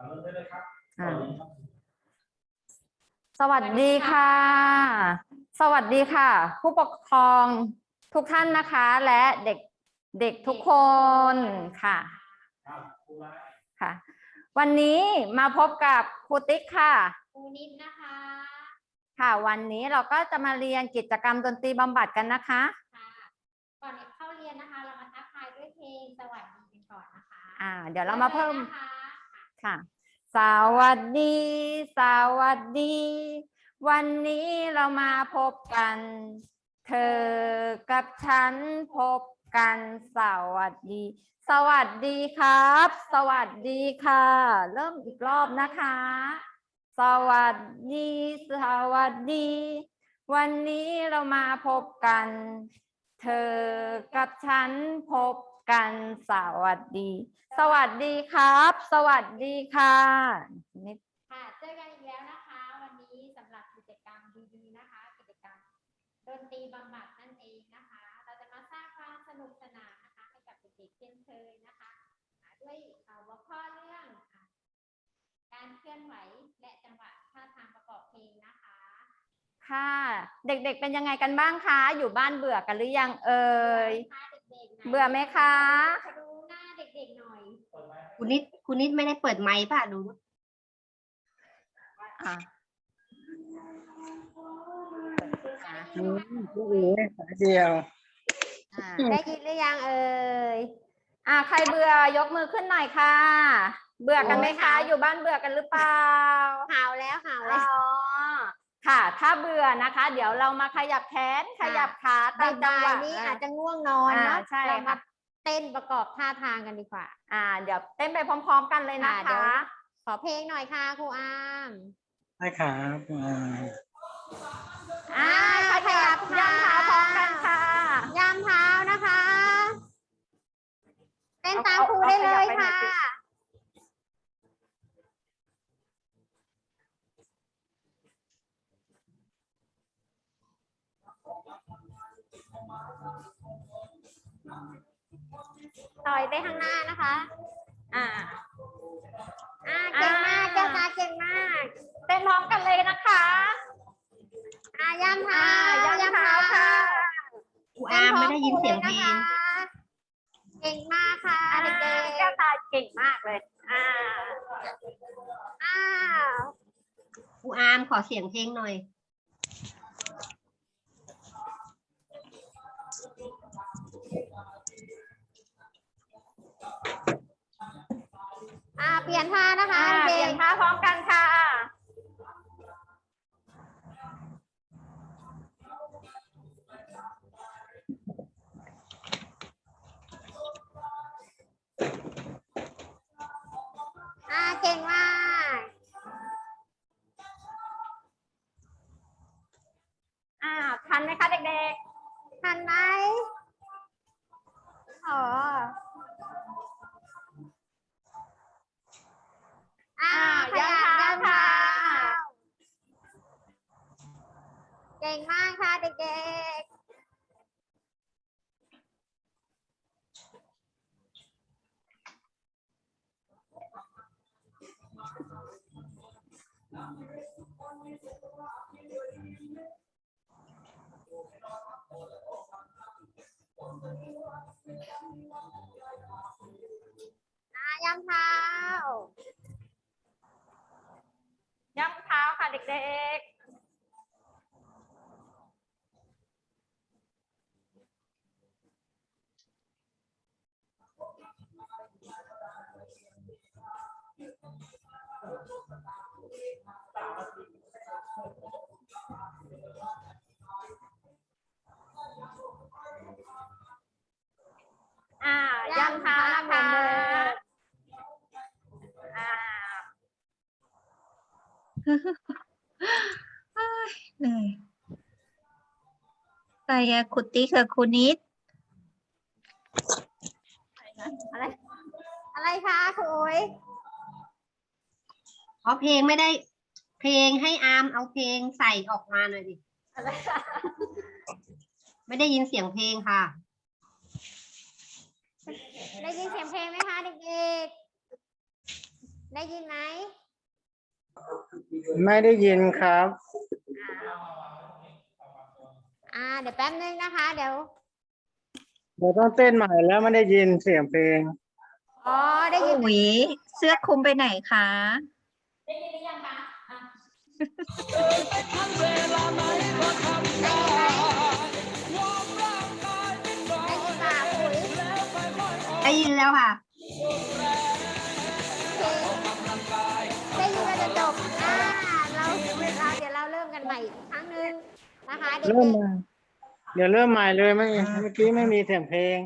อ่าสวัสดีค่ะ สวัสดีค่ะ ผู้ปกครองทุกท่านนะคะ และเด็กเด็กทุกคนค่ะค่ะ วันนี้มาพบกับครูติ๊กค่ะ ครูนิดนะคะ ค่ะ วันนี้เราก็จะมาเรียนกิจกรรมดนตรีบำบัดกันนะคะ ค่ะก่อนเข้าเรียนนะคะ เรามาทักทายด้วยเพลงสวัสดีกันก่อนนะคะ อ่า เดี๋ยวเรามาเพิ่ม ริ่นะคะ ค่ะ สวัสดี สวัสดี วันนี้เรามาพบกัน เธอกับฉันพบกันสวัสดี สวัสดีครับ สวัสดีค่ะ เริ่มอีกรอบนะคะ สวัสดี สวัสดี วันนี้เรามาพบกัน เธอกับฉันพบ กันสวัสดี สวัสดีครับ สวัสดีค่ะนิดค่ะ เจอกันอีกแล้วนะคะ วันนี้สำหรับกิจกรรมดีๆนะคะ กิจกรรมดนตรีบำบัดนั่นเองนะคะ เราจะมาสร้างความสนุกสนานนะคะให้กับเด็กๆเช่นเคยนะคะอ่าด้วยเอ่อหัวข้อเรื่องอะการเคลื่อนไหวและจังหวะท่าทางประกอบเพลงนะคะ ค่ะ เด็กๆเป็นยังไงกันบ้างคะ อยู่บ้านเบื่อกันหรือยังเอ่ย เบื่อไหมคะขอดูหน้าเด็กๆหน่อยคุณนิดคุณนิดไม่ได้เปิดไมค์ป่ะดูอะอืมผู้หญิงสายเดียว อะได้ยินหรือยังเอ่ยอะใครเบื่อยกมือขึ้นหน่อยค่ะ เบื่อกันไหมคะโอ้ยอยู่บ้านเบื่อกันหรือเปล่า หาวแล้วหาวอ๋แล้วอ ค่ะ ถ้าเบื่อนะคะ เดี๋ยวเรามาขยับแขนขยับขาตามจังบ่าหวะยๆนี้อาจจะง่วงนอนเนาะอ่าใช่เรามาค่ะ เต้นประกอบท่าทางกันดีกว่า อ่า เดี๋ยวเต้นไปพร้อม ๆ กันเลยนะค่ะเดี๋ยวคะขอเพลงหน่อยค่ะครูอามได้ครับอ่า อ่าขขยัยับบย่ำเท้าพร้อมกันค่ะยามเท้านะคะ เต้นตามเอาครูเอาได้เลยขยับไปหน่ค่ะ อยสิ ต่อยไปข้างหน้านะคะ อ่า อ่า เก่งมากอ่าเจ้าตาเก่งมาก เต้นพร้อมกันเลยนะคะอ่ายามเท้าอ่าย่ำเท้าค่ะครูอามไม่ได้ยินเสียงเพลงเก่งมากค่ะอ่าเด็กแก้วตาเก่งมากเลย อ่าๆอ้าวครูอามขอเสียงเพลงหน่อย อ่าเปลี่ยนท่านะคะอ่าเปเด็ลี่ยกนท่าพร้อมกันค่ะ ๆอ่าย่ำเท้าย่ำเท้าค่ะเด็กๆ อ่าย่ำเท้านะคะอ่าเหนื่อยไปอะคุณติ๊กกับคุณนิด อะไรคะครูโอ้ยเพราะเพลงไม่ได้ เพลงให้อามเอาเพลงใส่ออกมาหน่อยดิ ไม่ได้ยินเสียงเพลงค่ะ ได้ยินเสียงเพลงไหมคะเด็กๆ ได้ยินไหมไม่ได้ยินครับ อ่า เดี๋ยวแป๊บนึงนะคะ เดี๋ยว เดี๋ยวต้องเต้นใหม่แล้วไม่ได้ยินเสียงเพลง อ๋อ ได้ยิน อุ๋ยเสื้อคลุมไปไหนคะ ได้ยินหรือยังคะอะ ได้ยินไหมได้ยินป่ะปุ๋ยได้ยินแล้วค่ะ ได้ยินเราจะจบอ่าเราเราเดี๋ยวเราเริ่มกันใหม่อีกครั้งหนึ่งนะคะเด็เริ่มกใหม่เดี๋ยวเริ่มใหม่เลยไม่เมื่อกี้ไม่มีเสียงเพลง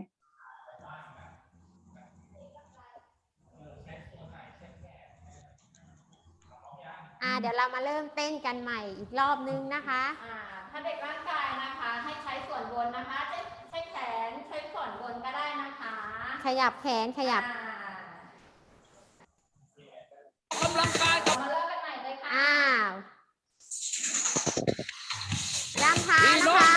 อ่าเดี๋ยวเรามาเริ่มเต้นกันใหม่อีกรอบนึงนะคะ อ่าถ้าเด็กร่างกายนะคะ ให้ใช้ส่วนบนนะคะใช้ใช้แขนใช้ส่วนบนก็ได้นะคะขยับแขนขยับ อ่าเรามาเริ่มกันใหม่เลยค่ะ อ้าวยังเท้านะคะ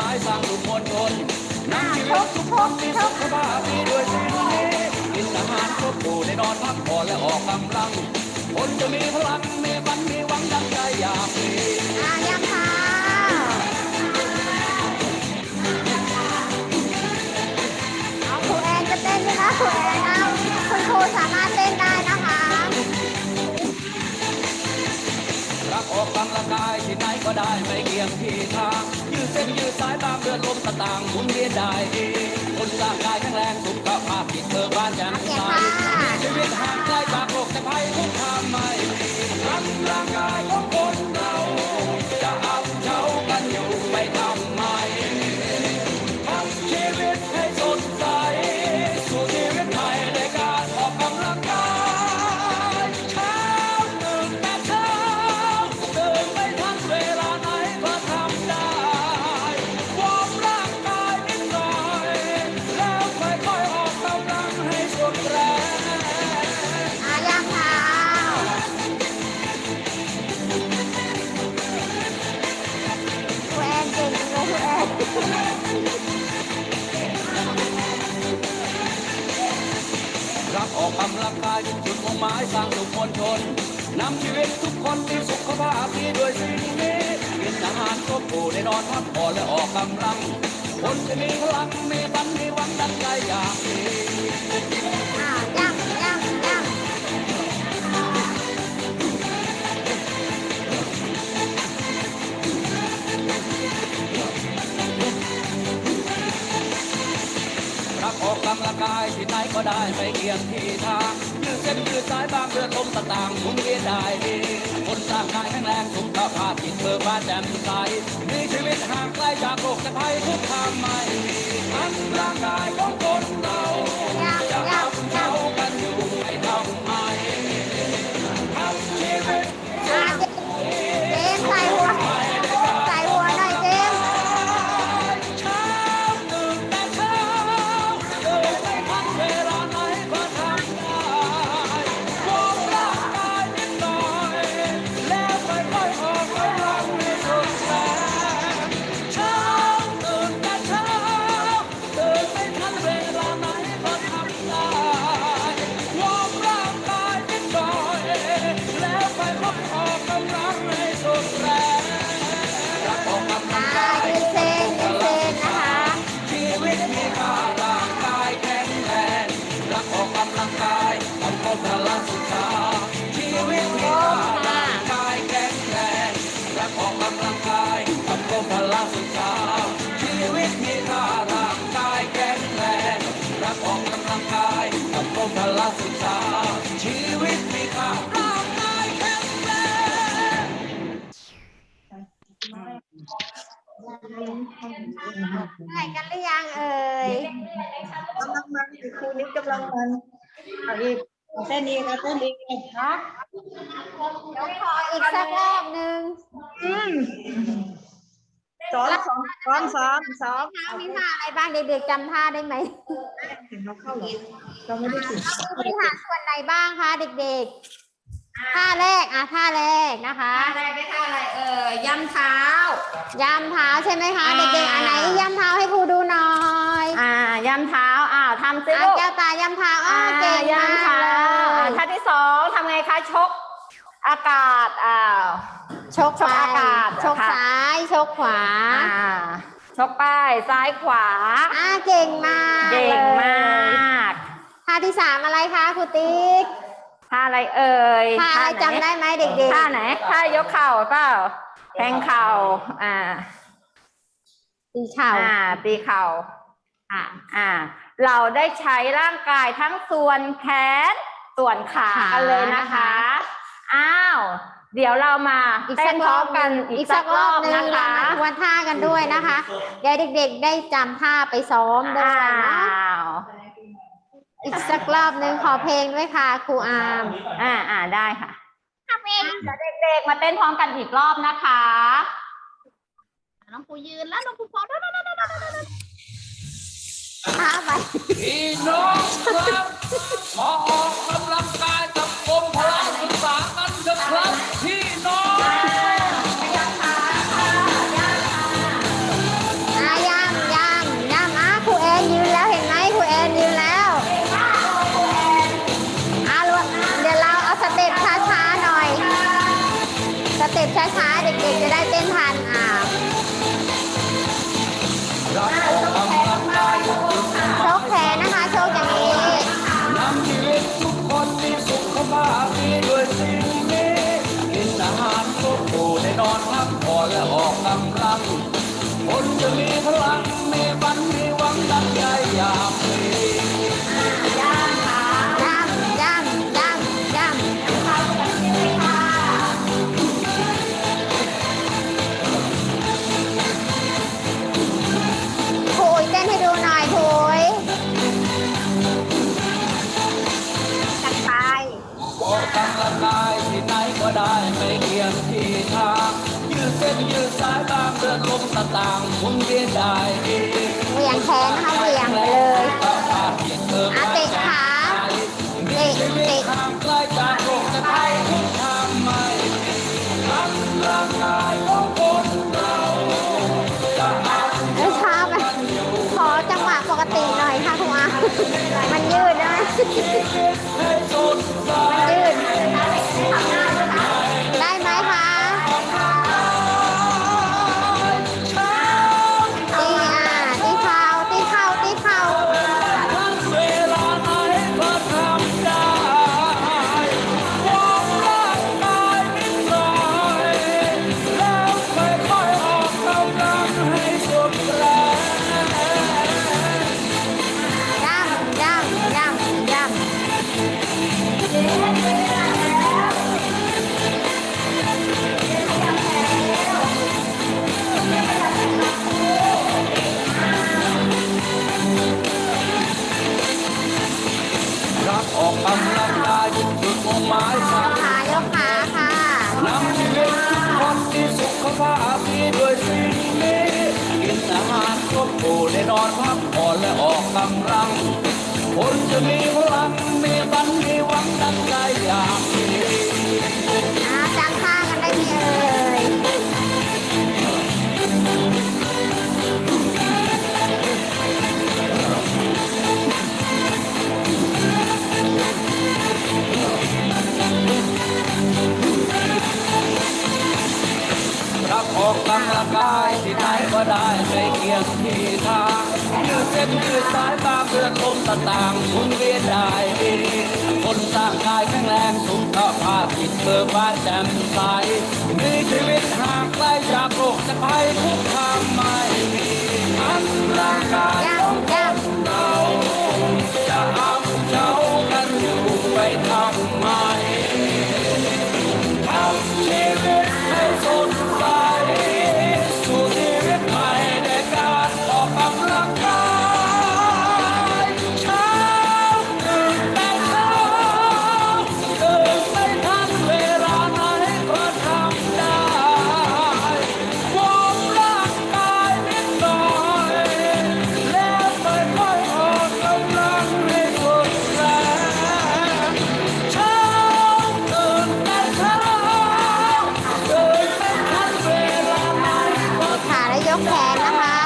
มุ่งหมายสร้างสุขมวลชนนำชีวิตทุกคนมีสุขภาพดีด้วยสิ่งนี้กินอาหารครบอยู่ในนอนพักผ่อนและออกกำลัง คนจะมีพลังมีฝันมีหวังดังใจอยากมีอ่ายังเท้าเอาครูแอนจะเต้นไหมคะครูแอนเอาคุณครูสามารถเต้นได้นะคะรักออกกำลังกายที่ไหนก็ได้ไม่เกี่ยงที่ทาง ยืดเส้นยืดสายตามเดือนลมต่างๆหมุนเวียนได้เองคนร่างกายแข็งแรงสุขภาพจิตเบิกบานแจ่มโอเคใสค่ะชีวิตห่างไกลจากโรคแต่ภัยทุกทางไม่มีร่างกาย กูได้นอนพักผ่อนและออกกำลัง คนจะมีพลังมีฝันมีหวังดังใจอยากมีรักออกกำลังกายที่ไหนก็ได้ไม่เกี่ยงที่ทาง ยืดเส้นยืดสายบางเดือนลมต่างๆหมุนเวียนได้ดีคนร่างกายแข็งแรงสุขภาพจิตเบิกบานแจ่มใสมีชีวิตห่างไกลจากโรคแต่ภัยทุกทางไม่มีทั้งร่างกายของคนเรา ก็พละสุขาชีวิตมีค่าร่างกายแข็งแรงใส่กันหรือยังเอ่ยกำลังมันครูนิดกำลังมันเอาอีกเอาเต้นอีกเอาเต้นอีกนะเดี๋ยวขออีกสักรอบหนึ่งอืมเต้ สอนสอนสอนสอนสอนท่ามีท่าอะไรบ้างเด็กๆจำท่าได้ไหมเห็นเราเข้าเหรอเราไม่ได้ฝึกมีท่าส่วนไหนบ้างคะเด็กๆท่าแรกอะท่าแรกนะคะท่าแรกได้ท่าอะไรเอ่ยย่ำเท้าย่ำเท้าใช่ไหมคะอ่าเด็กๆอันไหนย่ำเท้าให้ครูดูหน่อยอ่าย่ำเท้าอ้าวทำซิอะลูกแก้วตาย่ำเท้าอ้าวเก่งย่ำมากเท้าเลอ่ายท่าที่สองทำไงคะชก อากาศอ้าว ชกชกอากาศชกค่ะซ้ายชกขวาอ่าชกป้ายซ้ายขวา อ่าเก่งมากเก่งมเลยาก ท่าที่สามอะไรคะครูติ๊กท่าอะไรเอ่ยท่าอะไรหนจำได้ไหมเด็กท่าไหนท่ายกเข่าเปล่าแทงเข่า อ่า ๆตีเข่าอ่า ตีเข่าอ่าอ่า เราได้ใช้ร่างกายทั้งส่วนแขน ส่วนขาขากันเลยนะคะ อ้าว เดี๋ยวเรามาอีกเต้สันกพรร้ออมบกันอีอีกกสัสักกรรออบบหนึ่งนะเราคะมาทวนท่ากันด้วยนะคะเดี๋ยวเด็ก ๆ ได้จำท่าไปซ้อมด้วยอ้าเนาะวอีกสักรอบหนึ่งขอเพลงด้วยค่ะครูอามอ่าอ่าได้ค่ะเดี๋ยวเด็กๆมาเต้นพร้อมกันอีกรอบนะคะน้องครูยืนแล้วน้องครูพร้อมท่าไปพี่น้องครับมาออกกำลังกาย เส้นยืดสายบางเดินลมตะต่างหมุนเวียนได้เหวี่ยงแขนนะคะเหวี่ยงไปเลยอาเปลี่ยนเติมอะเตะขาเตะชีวิตเตะห่างไกลจากโลกจะไทุกทางไม่กำลังกายของคนเราจะเอาเอ้ยช้าไปขอจังหวะปกติหน่อยค่ะคุณอามันยืดได้ไหม ยกแขนนะคะ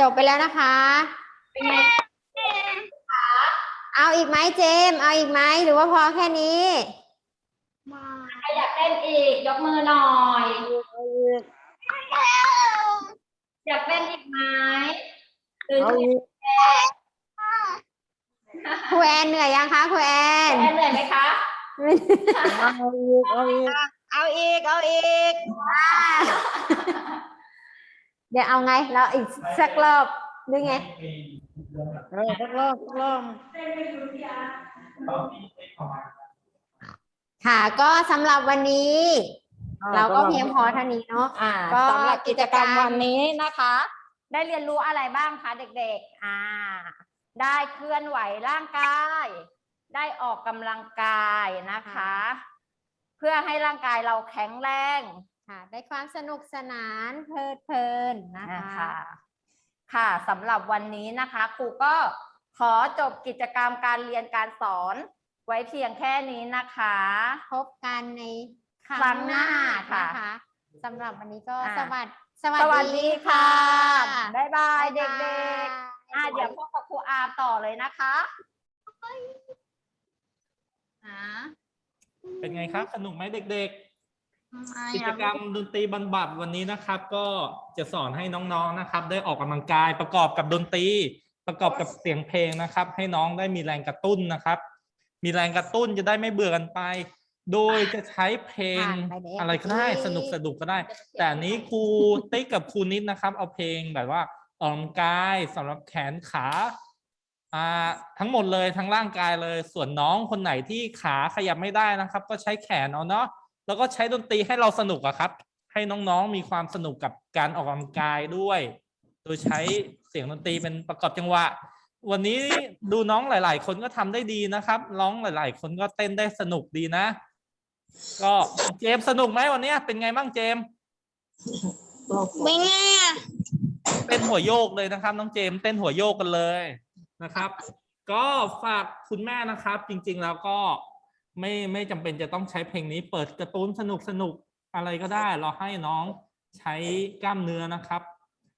จบไปแล้วนะคะเอาอีกไหมเจมส์เอาอีกไหมหรือว่าพอแค่นี้ใครอยากเล่นอีก ยกมือหน่อย อยากเล่นอีกไหมหรือเอาอีกครูแอนเหนื่อยยังคะครูแอนแอนเหนื่อยไหมคะเอาอีกเอาอีกเอาอีกเอาอีก เดี๋ยวเอาไงเราอีกสักรอบหรือไงเออสักรอบสักรอบค่ะก็สำหรับวันนี้ เราก็เพียงพอเท่านี้เนาะอ่าก็สำหรับกิจกรรมกิจกรรมวันนี้นะคะ ได้เรียนรู้อะไรบ้างคะเด็กๆ อ่า ได้เคลื่อนไหวร่างกาย ได้ออกกำลังกายนะคะ เพื่อให้ร่างกายเราแข็งแรง ค่ะได้ความสนุกสนานเพลิดเพลินนะนะคะคะ ค่ะสำหรับวันนี้นะคะครูก็ขอจบกิจกรรมการเรียนการสอน ไว้เพียงแค่นี้นะคะ พบกันในคครั้รั้งงหหน้าน้านะค่ะคะสำหรับวันนี้ก็อ่าสวัสดีสวัสดีค่ะ บ๊ายบายเด็กๆอ่าๆเดี๋ยวพบกับครูอาร์มต่อเลยนะคะเป็นไงครับ สนุกไหมเด็กๆ กิจกรรมดนตรีบรรบัดวันนี้นะครับ ก็จะสอนให้น้องๆนะครับ ได้ออกกำลังกายประกอบกับดนตรีประกอบกับเสียงเพลงนะครับ ให้น้องได้มีแรงกระตุ้นนะครับ มีแรงกระตุ้นจะได้ไม่เบื่อกันไป โดยจะใช้เพลงผ่านไปแล้วอะไรก็ได้สนุกสนุกก็ได้ แต่อันนี้ครูติ๊กกับครูนิดนะครับ เอาเพลงแบบว่าออกกำลังกายสำหรับแขนขาอ่าทั้งหมดเลยทั้งร่างกายเลยส่วนน้องคนไหนที่ขาขยับไม่ได้นะครับ ก็ใช้แขนเอาเนาะ แล้วก็ใช้ดนตรีให้เราสนุกอะครับ ให้น้องๆมีความสนุกกับการออกกำลังกายด้วย โดยใช้เสียงดนตรีเป็นประกอบจังหวะ วันนี้ดูน้องหลาย ๆ คนก็ทำได้ดีนะครับร้องหลาย ๆ คนก็เต้นได้สนุกดีนะ ก็เจมส์สนุกไหมวันเนี้ยเป็นไงบ้างเจมส์เป็นไงอะเต้นหัวโยกเลยนะครับ น้องเจมส์เต้นหัวโยกกันเลยนะครับ ก็ฝากคุณแม่นะครับ จริง ๆ แล้วก็ ไม่ไม่จำเป็นจะต้องใช้เพลงนี้ เปิดการ์ตูนสนุกสนุกอะไรก็ได้ เราให้น้องใช้กล้ามเนื้อนะครับ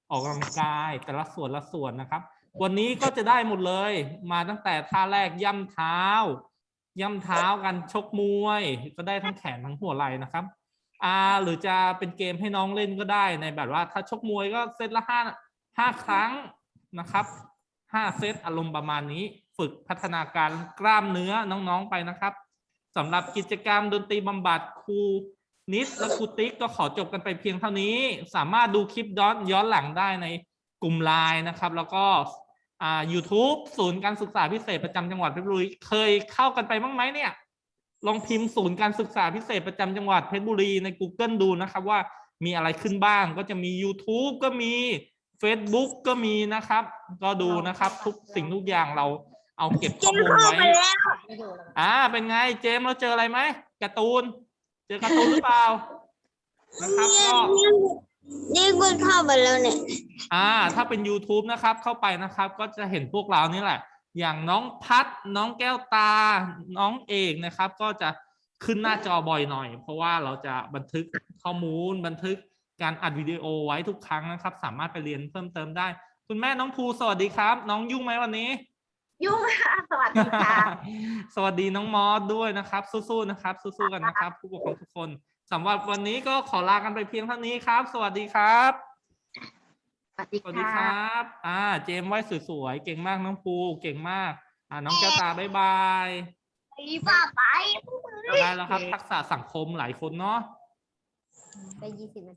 ออกกำลังกายแต่ละส่วนละส่วนนะครับ วันนี้ก็จะได้หมดเลย มาตั้งแต่ท่าแรกย่ำเท้า ย่ำเท้ากันชกมวย ก็ได้ทั้งแขนทั้งหัวไหล่นะครับอ่าหรือจะเป็นเกมให้น้องเล่นก็ได้ในแบบว่า ถ้าชกมวยก็เซตละห้าห้าครั้งนะครับห้าเซตอารมณ์ประมาณนี้ ฝึกพัฒนาการกล้ามเนื้อน้องๆไปนะครับ สำหรับกิจกรรมดนตรีบำบัดครูนิดและครูติ๊กก็ขอจบกันไปเพียงเท่านี้ สามารถดูคลิปย้อนย้อนหลังได้ในกลุ่มไลน์นะครับ แล้วก็อ่า YouTube ศูนย์การศึกษาพิเศษประจำจังหวัดเพชรบุรีเคยเข้ากันไปบ้างไหมเนี่ย ลองพิมพ์ศูนย์การศึกษาพิเศษประจำจังหวัดเพชรบุรีใน Google ดูนะครับว่ามีอะไรขึ้นบ้างก็จะมี YouTube ก็มี Facebook ก็มีนะครับ ก็ดูนะครับ ทุกสิ่งทุกอย่างเรา เอาเก็บข้อมูลไว้อ่า เป็นไงเจมส์เราเจออะไรไหมการ์ตูน เจอการ์ตูนหรือเปล่านะครับก็นี่คุณเข้าไปแล้วเนี่ย อ่า ถ้าเป็น YouTube นะครับ เข้าไปนะครับ ก็จะเห็นพวกเรานี่แหละ อย่างน้องพัด น้องแก้วตา น้องเอกนะครับ ก็จะขึ้นหน้าจอบ่อยหน่อย เพราะว่าเราจะบันทึกข้อมูล บันทึกการอัดวิดีโอไว้ทุกครั้งนะครับ สามารถไปเรียนเพิ่มเติมได้ คุณแม่น้องภูสวัสดีครับ น้องยุ่งไหมวันนี้ ยุ่งค่ะสวัสดีค่ะ สวัสดีน้องมอสด้วยนะครับ สู้ๆนะครับ สู้ๆกันนะครับ ผู้ปกครองทุกคนสำหรับวันนี้ก็ขอลากันไปเพียงเท่านี้ครับ สวัสดีครับ สวัสดีสวัสดีคค่ะ รับ อ่า เจมส์ไว้สวยๆ เก่งมากน้องภู เก่งมาก อ่า น้องแก้วตาบ๊ายบายพี่ป้าไป ได้แล้วครับ ทักษะสังคมหลายคนเนาะ ได้ยี่สิบนาที